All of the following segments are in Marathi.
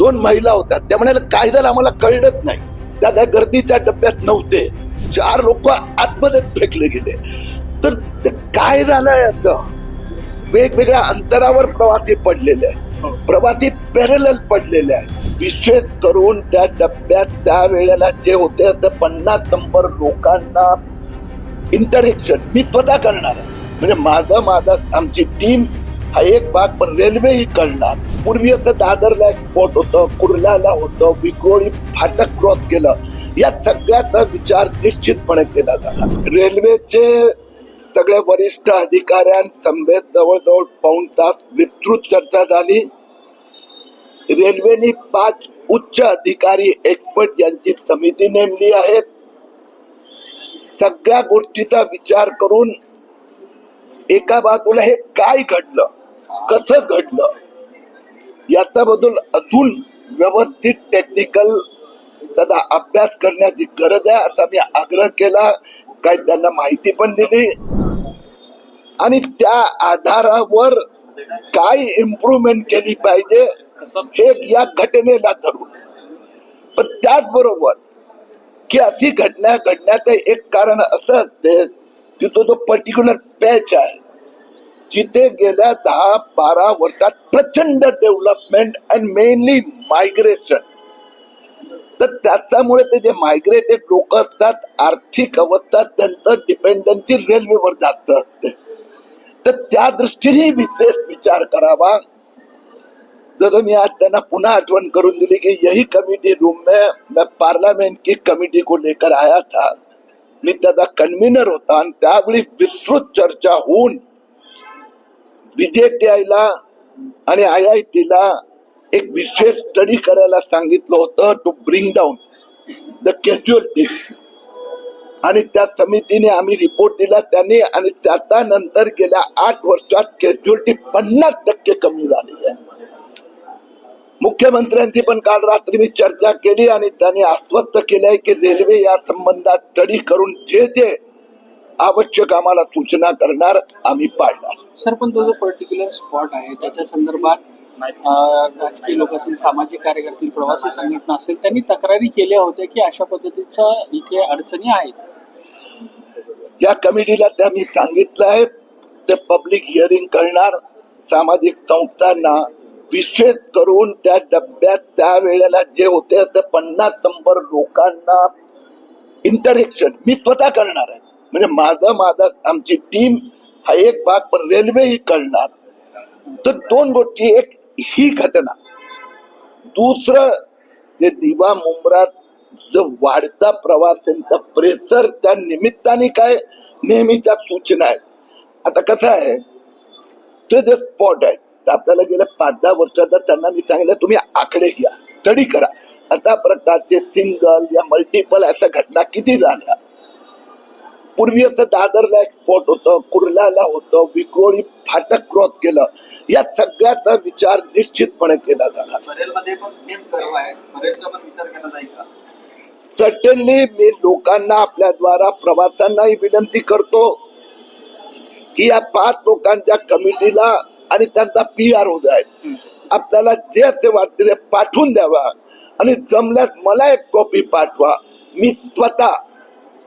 दोन महिला होत्या. त्या म्हणाल्या कायद्याला आम्हाला कळलंच नाही. त्या काय गर्दीच्या डब्यात नव्हते. चार लोक आतमध्ये फेकले गेले. तर ते काय झालंय आता? वेगवेगळ्या अंतरावर प्रवासी पडलेले आहेत. प्रवासी पॅरल पडलेले आहेत. विशेष करून त्या डब्यात त्या वेळेला जे होते ते पन्नास शंभर लोकांना इंटरेक्शन मी स्वतः करणार आहे. म्हणजे माझं माझं आमची टीम हा एक भाग पण रेल्वे ही कळणार पूर्वी असं दादरला एक्सपोर्ट होतं कुर्ल्याला होतं विक्रोळी फाटक क्रॉस केलं. या सगळ्याचा विचार निश्चितपणे केला जाणार. रेल्वेचे सगळ्या वरिष्ठ अधिकाऱ्यांसमवेत जवळजवळ पाऊण तास विस्तृत चर्चा झाली. रेल्वेने पाच उच्च अधिकारी एक्सपर्ट यांची समिती नेमली आहेत सगळ्या गोष्टीचा विचार करून एका बाजूला हे काय घडलं? कसं घडलं? याचा अजून व्यवस्थित टेक्निकल त्याचा अभ्यास करण्याची गरज आहे असा मी आग्रह केला. काय त्यांना माहिती पण दिली. आणि त्या आधारावर काय इम्प्रुव्हमेंट केली पाहिजे हे या घटनेला धरून. पण त्याचबरोबर की अशी घटना घडण्याचं एक कारण असं असते की तो जो पर्टिक्युलर पॅच आहे जिथे गेल्या दहा, बारा वर्षात प्रचंड डेव्हलपमेंट अँड मेनली मायग्रेशन तर त्याच्यामुळे ते जे मायग्रेटेड लोक असतात, आर्थिक अवस्था त्यांचं डिपेंडन्सी रेल्वेवर जास्त असते. तर त्या दृष्टीने विशेष विचार करावा. जैसे मैं आज पुनः आठवण करून दिली कि, यही कमिटी रूम में मैं पार्लियामेंट की कमिटी को लेकर आया था. मी त्याचा कन्व्हिनर होता आणि त्यावेळी विस्तृत चर्चा होऊन ला आणि आय आय टीला एक विशेष स्टडी करायला सांगितलं होतं to bring down the casualty आणि त्या समितीने आम्ही रिपोर्ट दिला त्यांनी आणि त्याचा नंतर गेल्या आठ वर्षात कॅज्युअलिटी पन्नास टक्के कमी झालेली आहे. मुख्यमंत्र्यांची पण काल रात्री मी चर्चा केली आणि त्यांनी आश्वस्त केलंय की रेल्वे या संबंधात स्टडी करून जे जे आवश्यक आम्हाला सूचना करणार आम्ही पाळणार सर पण तो जो पर्टिक्युलर स्पॉट आहे त्याच्या संदर्भात राजकीय लोक असतील सामाजिक कार्यकर्ते प्रवासी संघटना असेल त्यांनी तक्रारी केल्या होत्या की अशा पद्धतीचं इथे अडचणी आहेत. या कमिटीला त्या मी सांगितलं आहे ते पब्लिक हिअरिंग करणार. सामाजिक संस्थांना विशेष करून त्या डब्यात त्या वेळेला जे होते ते पन्नास शंभर लोकांना इंटरेक्शन मी स्वतः करणार आहे. म्हणजे माझा माझा आमची टीम हा एक भाग पण रेल्वे ही करणार. तर दोन गोष्टी एक ही घटना. दुसरं जे दिवा मुंबरात जो वाढता प्रवासांचा प्रेशर त्या निमित्ताने काय नेहमीच्या सूचना आहेत. आता कसं आहे ते जे स्पॉट आहेत तर आपल्याला गेल्या पाच दहा वर्षात त्यांना मी सांगितलं तुम्ही आकडे घ्या स्टडी करा. अशा प्रकारचे सिंगल या मल्टिपल अशा घटना किती झाल्या? पूर्वी असं दादरला एक स्पॉट होतं कुर्ल्याला होतं विक्रोळी फाटक क्रॉस केलं. या सगळ्याचा विचार निश्चितपणे केला जाणार. सर्टनली मी लोकांना आपल्या द्वारा प्रवासांनाही विनंती करतो की या पाच लोकांच्या कमिटीला आणि त्यांचा पी आर होत आहे आपल्याला जे असे वाटते ते पाठवून द्यावा. आणि जमल्यास मला एक कॉपी पाठवा. मी स्वतः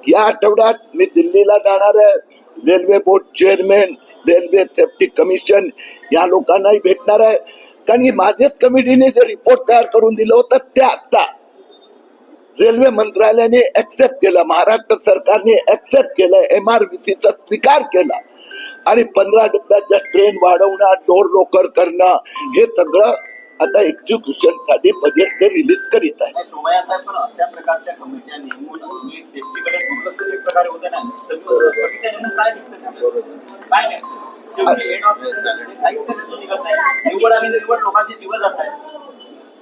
या आठवड्यात मी दिल्लीला जाणार आहे. Railway board chairman railway safety commission या लोकांनाही भेटणार आहे. कारण की माझ्याच कमिटीने जे रिपोर्ट तयार करून दिलं होतं ते आता रेल्वे मंत्रालयाने ऍक्सेप्ट केलं महाराष्ट्र सरकारने ऍक्सेप्ट केलं एम आर चा स्वीकार केला. आणि पंधरा डब्याच्या ट्रेन वाढवणं डोर लोकर करणं हे सगळं आता एक्झिक्युशनसाठी बजेट ते रिलीज करीत आहे.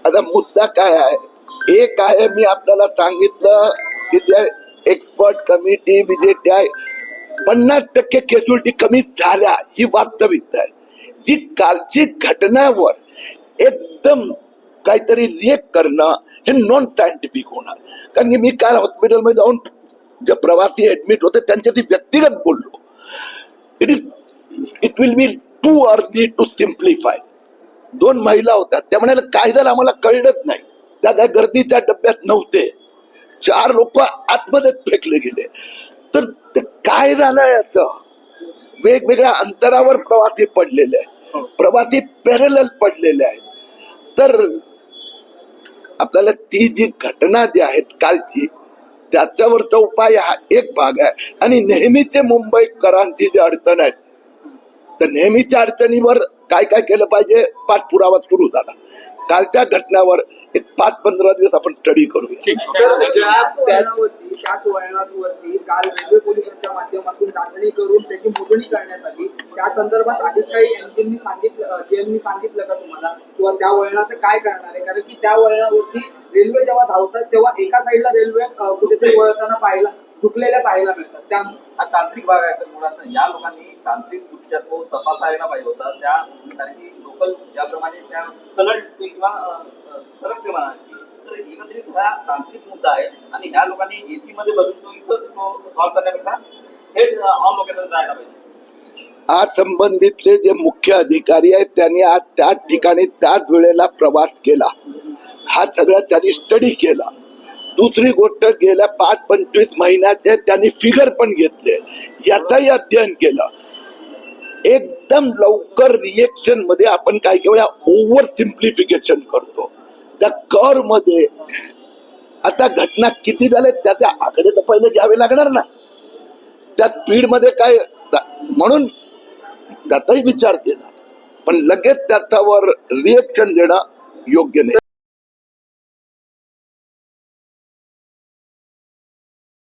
आता मुद्दा काय आहे? एक आहे मी आपल्याला सांगितलं की जे एक्सपर्ट कमिटी विजिट आहे पन्नास टक्के कॅज्युलिटी कमी झाल्या ही वास्तविकता आहे. जी कालची घटनावर एकदम काहीतरी रिएक्ट करणं हे नॉन सायंटिफिक होणार. कारण की मी काल हॉस्पिटलमध्ये जाऊन जे प्रवासी ऍडमिट होते त्यांच्याशी व्यक्तिगत बोललो. It is it will be too early to simplify दोन महिला होत्या त्या म्हणाल्या काय झालं आम्हाला कळलंच नाही. त्या काय गर्दीच्या डब्यात नव्हते. चार लोक आतमध्ये फेकले गेले. तर ते काय झालं याचं वेगवेगळ्या अंतरावर प्रवासी पडलेले आहेत. प्रवासी पॅरल पडलेले आहेत. तर आपल्याला ती जी घटना जी आहेत कालची त्याच्यावरचा उपाय हा एक भाग आहे. आणि नेहमीचे मुंबईकरांची जी अडचण आहे तर नेहमीच्या अडचणीवर काय काय केलं पाहिजे? पाठपुरावा सुरू झाला. कालच्या घटनावर एक पाच पंधरा दिवस आपण स्टडी करूया. त्याच वळणावरती काल रेल्वे पोलिसांच्या माध्यमातून चाचणी करून त्याची मोजणी करण्यात आली. त्या संदर्भात अधिक काही एमजींनी सांगितलं सीएमनी सांगितलं का तुम्हाला? किंवा त्या वळणाचं काय करणार आहे? कारण की त्या वळणावरती रेल्वे जेव्हा धावतात तेव्हा एका साईडला रेल्वे कुठेतरी वळताना पाहायला झुकलेल्या पाहायला मिळतात. त्या हा तांत्रिक भाग आहे तर मुळात या लोकांनी तांत्रिक दृष्ट्या तो तपासायला पाहिजे होता. त्या कारण की लोकल ज्याप्रमाणे त्या कलट किंवा अं, अं, तर एकत्रित हा तांत्रिक मुद्दा आहे आणि ह्या लोकांनी एसी मध्ये बसून तो इथंच तो सॉल्व्ह करण्यापेक्षा थेट ऑन लोकेशन जायला पाहिजे. आज संबंधितले जे मुख्य अधिकारी आहेत त्यांनी आज त्याच ठिकाणी त्याच वेळेला प्रवास केला. हा सगळा त्यांनी स्टडी केला. दुसरी गोष्ट गेल्या पाच पंचवीस महिन्याचे त्यांनी फिगर पण घेतले. याचंही अध्ययन केलं. एकदम लवकर रिएक्शनमध्ये आपण काय केलं ओव्हर सिम्प्लिफिकेशन करतो. त्या कर मध्ये आता घटना किती झाल्या त्याचे आकडे तर पहिले घ्यावे लागणार ना. त्या स्पीडमध्ये काय म्हणून त्याचाही विचार केला. पण लगेच त्याच्यावर रिएक्शन देणं योग्य नाही.